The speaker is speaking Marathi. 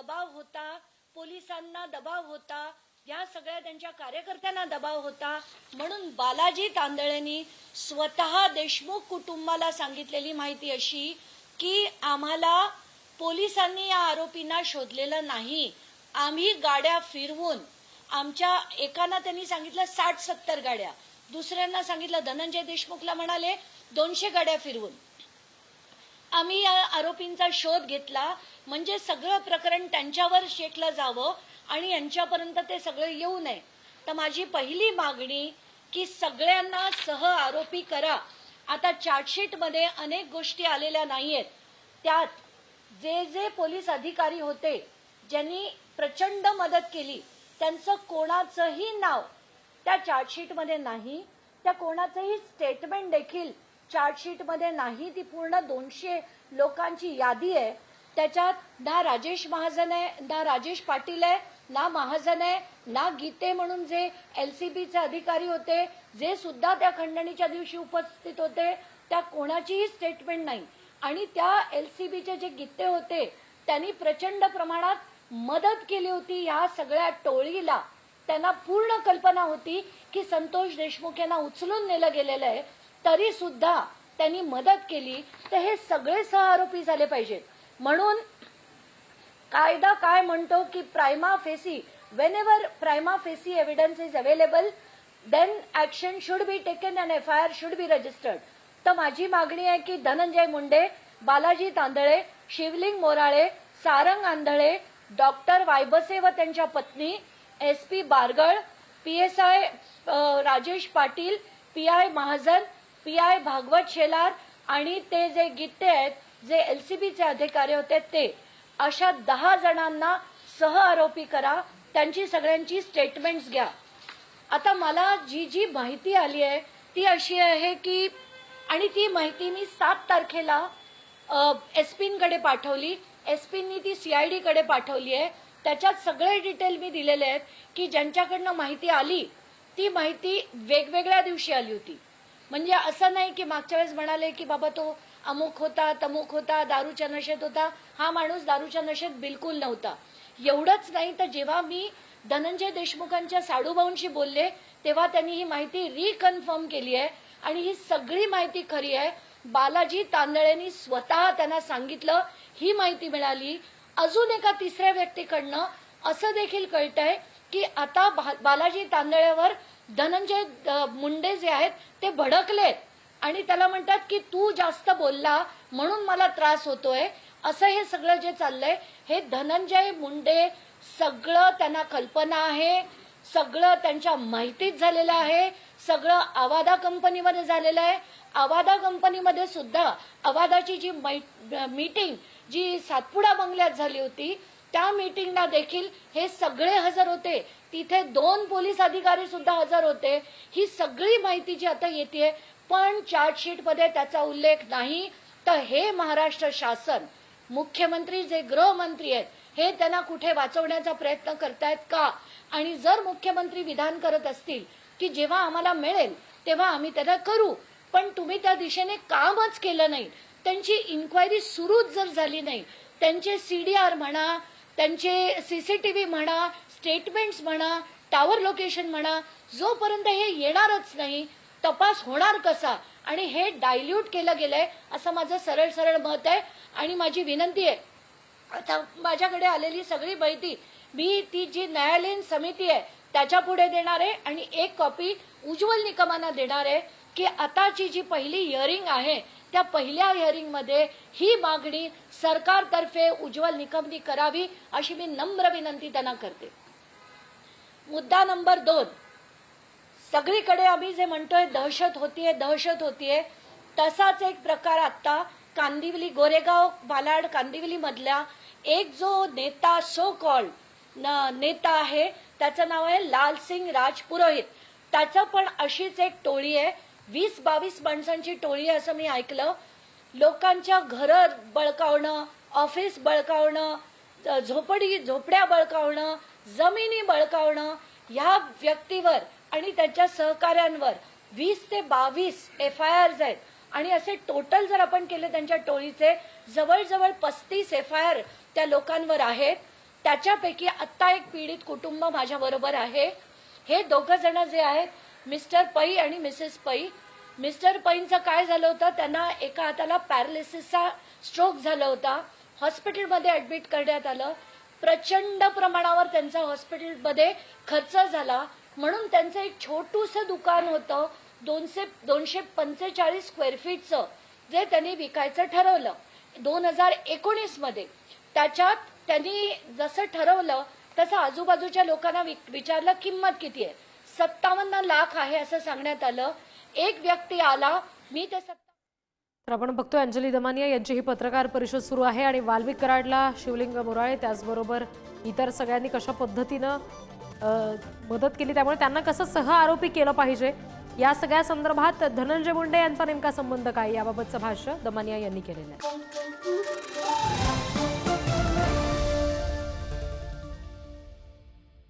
दबाव होता पोलिसांना दबाव होता या सगळ्या त्यांच्या कार्यकर्त्यांना दबाव होता. म्हणून बालाजी तांदळेंनी स्वतः देशमुख कुटुंबाला सांगितलेली माहिती अशी की आम्हाला पोलिसांनी या आरोपींना शोधलेलं नाही. आम्ही गाड्या फिरवून आमच्या एकाना त्यांनी सांगितलं साठ सत्तर गाड्या. दुसऱ्यांना सांगितलं धनंजय देशमुखला म्हणाले दोनशे गाड्या फिरवून. आम्ही या आरोपींचा शोध घेतला. म्हणजे सगळं प्रकरण त्यांच्यावर शेकलं जावं आणि यांच्यापर्यंत ते सगळं येऊ नये. तर माझी पहिली मागणी की सगळ्यांना सह आरोपी करा. आता चार्जशीटमध्ये अनेक गोष्टी आलेल्या नाहीयेत. त्यात जे जे पोलीस अधिकारी होते ज्यांनी प्रचंड मदत केली त्यांचं कोणाचंही नाव त्या चार्जशीटमध्ये नाही. त्या कोणाचंही स्टेटमेंट देखील चार्जशीटमध्ये नाही ती पूर्ण दोनशे लोकांची यादी आहे. त्याच्यात ना राजेश महाजन आहे ना राजेश पाटील आहे ना महाजन आहे ना गीते म्हणून जे एलसीबीचे अधिकारी होते जे सुद्धा त्या खंडणीच्या दिवशी उपस्थित होते त्या कोणाचीही स्टेटमेंट नाही. आणि त्या एलसीबीचे जे गीते होते त्यांनी प्रचंड प्रमाणात मदत केली होती ह्या सगळ्या टोळीला. त्यांना पूर्ण कल्पना होती की संतोष देशमुख यांना उचलून नेलं गेलेलं आहे. तरी सुद्धा त्यांनी मदत केली तर हे सगळे सहआरोपी झाले पाहिजेत. म्हणून कायदा काय म्हणतो की prima facie whenever prima facie evidence is available then action should be taken and F I R should be registered तर माझी मागणी आहे की धनंजय मुंडे बालाजी तांदळे शिवलिंग मोराळे सारंग आंधळे डॉक्टर वायबसे व त्यांच्या पत्नी S P Bargal P S I Rajesh Patil P I Mahajan P I Bhagwat Shelar आणि ते जे गीते आहेत जे एलसीबीचे अधिकारी होते ते. अशा दहा जणांना सह आरोपी करा त्यांची सगळ्यांची स्टेटमेंट्स घ्या. आता मला जी जी माहिती आली आहे ती अशी आहे की आणि ती माहिती मी सात तारखेला एसपींकडे पाठवली. एसपींनी ती सीआयडी कडे पाठवली आहे. त्याच्यात सगळे डिटेल मी दिलेले आहेत की ज्यांच्याकडनं माहिती आली ती माहिती वेगवेगळ्या दिवशी आली होती. म्हणजे असं नाही की मागच्या वेळेस म्हणाले की बाबा तो अमुक होता तमुक होता दारूच्या नशेत होता. हा माणूस दारूच्या नशेत बिलकुल नव्हता. एवढंच नाही तर जेव्हा मी धनंजय देशमुखांच्या साडूभाऊंशी बोलले तेव्हा त्यांनी ही माहिती रिकन्फर्म केली आहे. आणि ही सगळी माहिती खरी आहे. बालाजी तांदळेंनी स्वतः त्यांना सांगितलं ही माहिती मिळाली. अजून एका तिसऱ्या व्यक्तीकडनं असं देखील कळतंय की आता बा- बालाजी तांदळेवर धनंजय मुंडे जे आहेत ते भडकलेत. आणि त्याला म्हणतात की तू जास्त बोलला म्हणून मला त्रास होतोय. असं हे सगळं जे चाललंय हे धनंजय मुंडे सगळं त्यांना कल्पना आहे सगळं त्यांच्या माहितीत झालेलं आहे सगळं आवादा कंपनीमध्ये झालेलं आहे. आवादा कंपनीमध्ये सुद्धा आवादाची जी मीटिंग जी सातपुडा बंगल्यात झाली होती त्या मीटिंगला देखील हे सगळे हजर होते. तिथे दोन पोलीस अधिकारी सुद्धा हजर होते. ही सगळी माहिती जी आता येते पण चार्जशीटमध्ये त्याचा उल्लेख नाही. तर हे महाराष्ट्र शासन मुख्यमंत्री जे गृहमंत्री आहेत हे त्यांना कुठे वाचवण्याचा प्रयत्न करतायत का? आणि जर मुख्यमंत्री विधान करत असतील की जेव्हा आम्हाला मिळेल तेव्हा आम्ही त्याला करू. पण तुम्ही त्या दिशेने कामच केलं नाही. त्यांची इन्क्वायरी सुरूच जर झाली नाही त्यांचे सीडीआर म्हणा त्यांचे व्ही म्हणा स्टेटमेंट्स म्हणा टावर लोकेशन म्हणा जोपर्यंत हे येणारच नाही तपास होणार कसा? आणि हे डायल्यूट केलं गेलंय असं माझं सरळ सरळ मत आहे. आणि माझी विनंती आहे आता माझ्याकडे आलेली सगळी माहिती मी ती जी न्यायालयीन समिती आहे त्याच्या पुढे देणार आहे. आणि एक कॉपी उज्ज्वल निकमांना देणार आहे. की आताची जी पहिली हिअरिंग आहे त्या पहिल्या हिअरिंगमध्ये ही मागणी सरकारतर्फे उज्ज्वल निकमनी करावी अशी मी नम्र विनंती त्यांना करते. मुद्दा नंबर दोन. सगळीकडे आम्ही जे म्हणतोय दहशत होतीये दहशत होतीये तसाच एक प्रकार आता कांदिवली गोरेगाव बालाड कांदिवली मधल्या एक जो नेता सो कॉल नेता आहे त्याचं नाव आहे लालसिंग राजपुरोहित. त्याचं पण अशीच एक टोळी आहे वीस बावीस माणसांची टोळी असं मी ऐकलं. लोकांच्या घरं बळकावणं ऑफिस बळकावणं झोपडी झोपड्या बळकावणं जमिनी बळकावणं ह्या व्यक्तीवर आणि त्यांच्या सहकाऱ्यांवर वीस ते बावीस एफ आय आर आहेत. आणि असे टोटल जर आपण केले त्यांच्या टोळीचे जवळजवळ पस्तीस एफ आय आर त्या लोकांवर आहेत. त्याच्यापैकी आत्ता एक पीडित कुटुंब माझ्या बरोबर आहे. हे दोघं जण जे आहेत मिस्टर पै आणि मिसेस पै. मिस्टर पैंचं काय झालं होतं? त्यांना एका हाताला पॅरालिसिसचा स्ट्रोक झाला होता. हॉस्पिटलमध्ये ऍडमिट करण्यात आलं. प्रचंड प्रमाणावर त्यांचा हॉस्पिटलमध्ये खर्च झाला. म्हणून त्यांचं एक छोटूसं दुकान होतं. दोनशे दोनशे पंचेचाळीस स्क्वेअर फीटचं जे त्यांनी विकायचं ठरवलं. दोन हजार एकोणीसमध्ये त्याच्यात त्यांनी जसं ठरवलं तसं आजूबाजूच्या लोकांना विचारलं किंमत किती आहे? सत्तावन्न लाख आहे असं सांगण्यात आलं. एक व्यक्ती आला मी ते तर आपण बघतोय अंजली दमानिया यांची ही पत्रकार परिषद सुरू आहे आणि वाल्मिक कराडला शिवलिंग मोराळे त्याचबरोबर इतर सगळ्यांनी कशा पद्धतीनं मदत केली त्यामुळे त्यांना कसं सह आरोपी केलं पाहिजे? या सगळ्या संदर्भात धनंजय मुंडे यांचा नेमका संबंध काय? याबाबतचं भाष्य दमानिया यांनी केलेलं आहे.